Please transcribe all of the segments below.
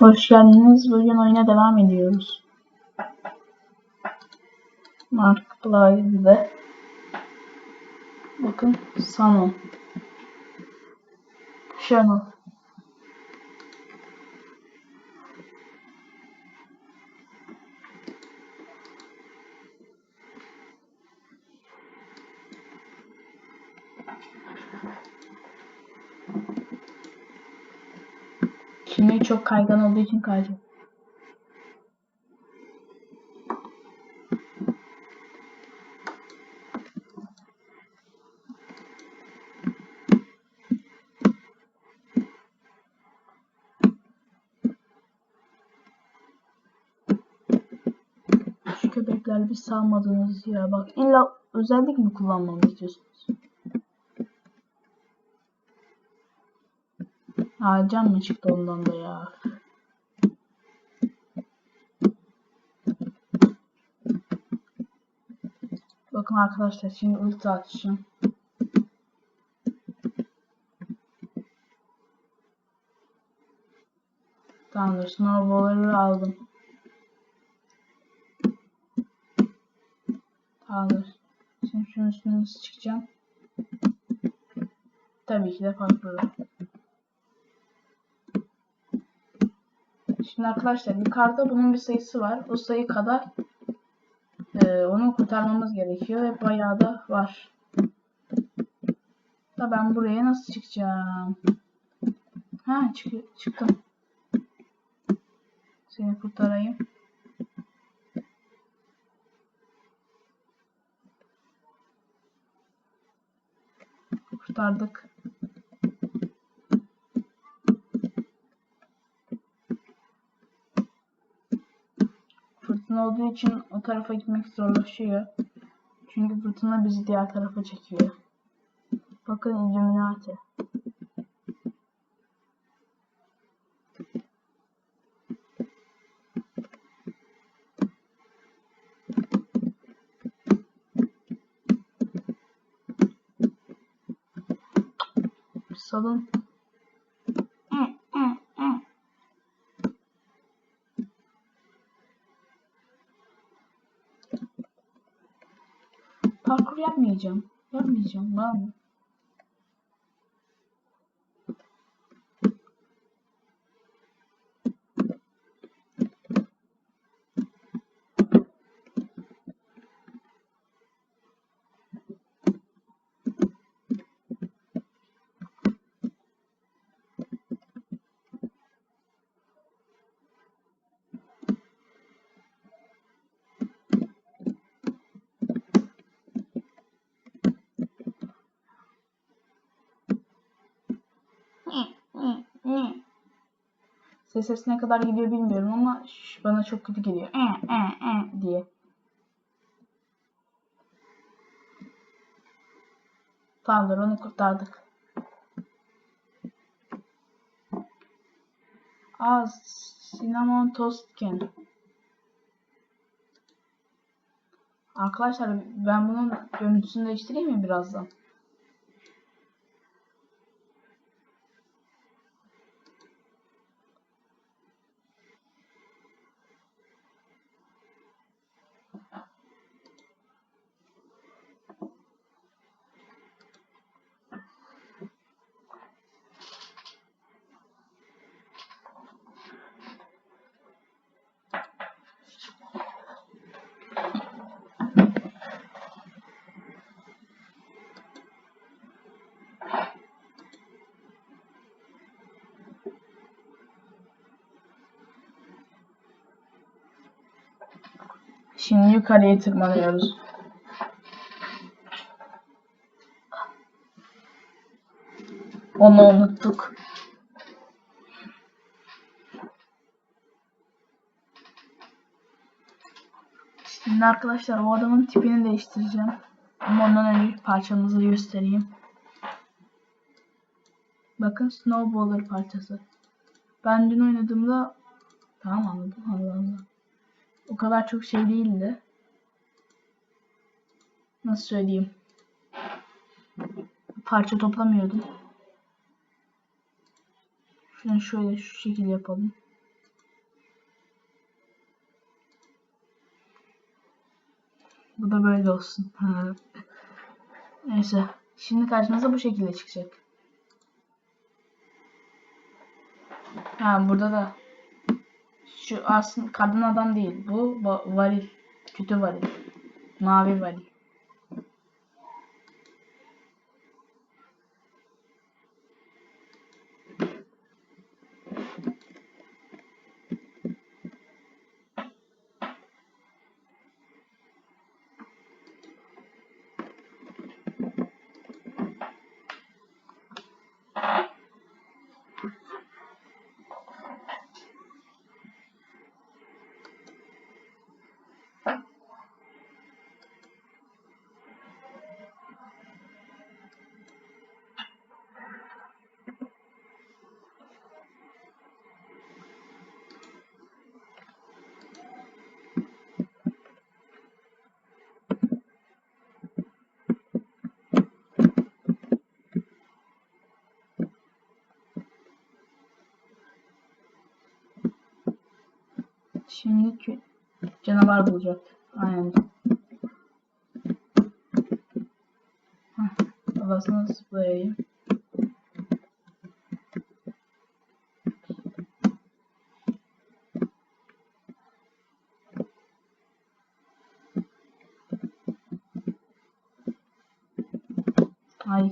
Hoş geldiniz. Bugün oyuna devam ediyoruz. Markiplier'de. Bakın Sano. Channel. Kimliği çok kaygan olduğu için kayacak. Şu köpekler bir salmadınız ya bak illa özellik mi kullanmamı istiyorsunuz? Aa can mı çıktı ondan da ya? Bakın arkadaşlar şimdi ulti atacağım. Tamamdır. Snowball'ları aldım. Tamamdır. Şimdi şunun üstüne nasıl çıkacağım? Tabii ki de farklı. Şimdi arkadaşlar yukarıda bunun bir sayısı var. O sayı kadar e, onu kurtarmamız gerekiyor ve bayağı da var. Da ben buraya nasıl çıkacağım? Ha çık çıktım. Seni kurtarayım. Kurtardık. Olduğu için o tarafa gitmek zorlaşıyor. Çünkü fırtına bizi diğer tarafa çekiyor. Bakın Illuminati. Salın. Parkur yapmayacağım. Yapmayacağım. Var mı? Ses ses ne kadar gidiyor bilmiyorum ama şş, bana çok kötü geliyor. E, e, e diye. Tamamdır onu kurtardık. Aa cinnamon toastken. Arkadaşlar ben bunun görüntüsünü değiştireyim mi birazdan? Şimdi yukarıya tırmanıyoruz. Onu unuttuk. Şimdi arkadaşlar o adamın tipini değiştireceğim. Ama ondan önce parçamızı göstereyim. Bakın Snowballer parçası. Ben dün oynadığımda tamam anladım Allah o kadar çok şey değildi. Nasıl söyleyeyim? Parça toplamıyordum. Şunu şöyle şu şekilde yapalım. Bu da böyle olsun. Neyse. Şimdi karşınıza bu şekilde çıkacak. Ha burada da şu aslında kadın adam değil. Bu va- varil. Kötü varil. Mavi varil. Şimdi canavar bulacak. Aynen. Heh, Kafasına zıplayayım. Ay.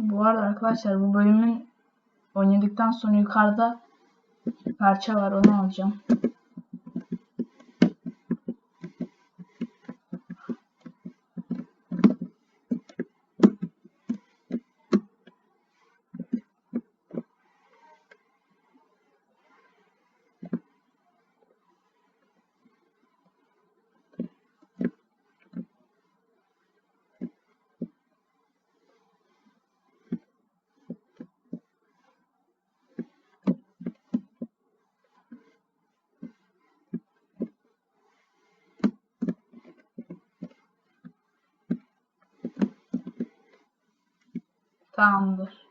Bu arada arkadaşlar bu bölümün oynadıktan sonra yukarıda parça var onu alacağım. Tamamdır.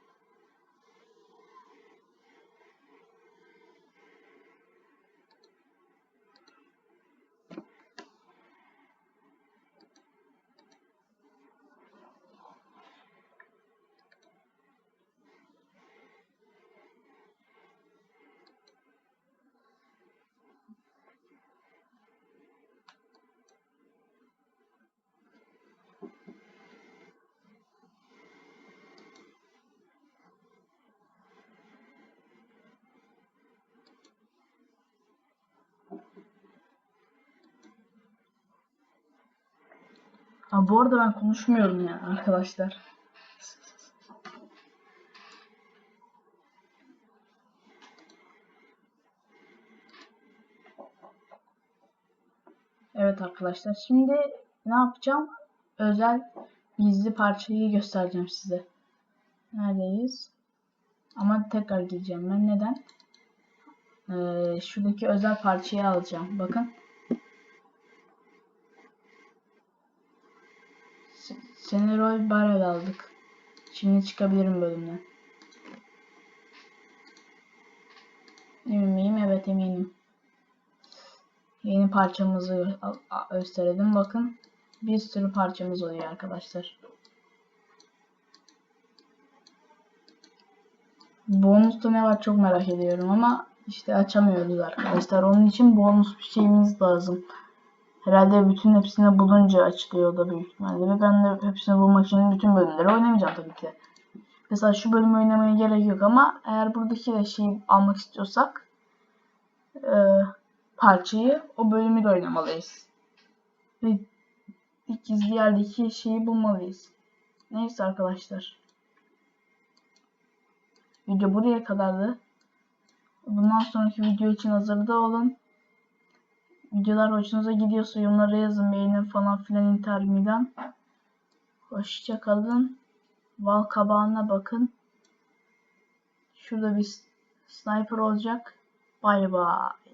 Ha, bu arada ben konuşmuyorum ya arkadaşlar. Evet arkadaşlar şimdi ne yapacağım? Özel gizli parçayı göstereceğim size. Neredeyiz? Ama tekrar gireceğim ben. Neden? Ee, şuradaki özel parçayı alacağım. Bakın. Seneroy Barrel aldık. Şimdi çıkabilirim bölümden. Emin miyim? Evet eminim. Yeni parçamızı gösterelim. Bakın. Bir sürü parçamız oluyor arkadaşlar. Bonusta ne var çok merak ediyorum ama işte açamıyoruz arkadaşlar. Onun için bonus bir şeyimiz lazım. Herhalde bütün hepsini bulunca açılıyor da büyük ihtimalle. Ve ben de hepsini bulmak için bütün bölümleri oynamayacağım tabii ki. Mesela şu bölümü oynamaya gerek yok ama eğer buradaki de şeyi almak istiyorsak e, parçayı o bölümü de oynamalıyız. Ve gizli yerdeki şeyi bulmalıyız. Neyse arkadaşlar. Video buraya kadardı. Bundan sonraki video için hazırda olun. Videolar hoşunuza gidiyorsa yorumlara yazın. Beğenin falan filan intihar midan. Hoşça kalın. Val kabağına bakın. Şurada bir sniper olacak. Bay bay.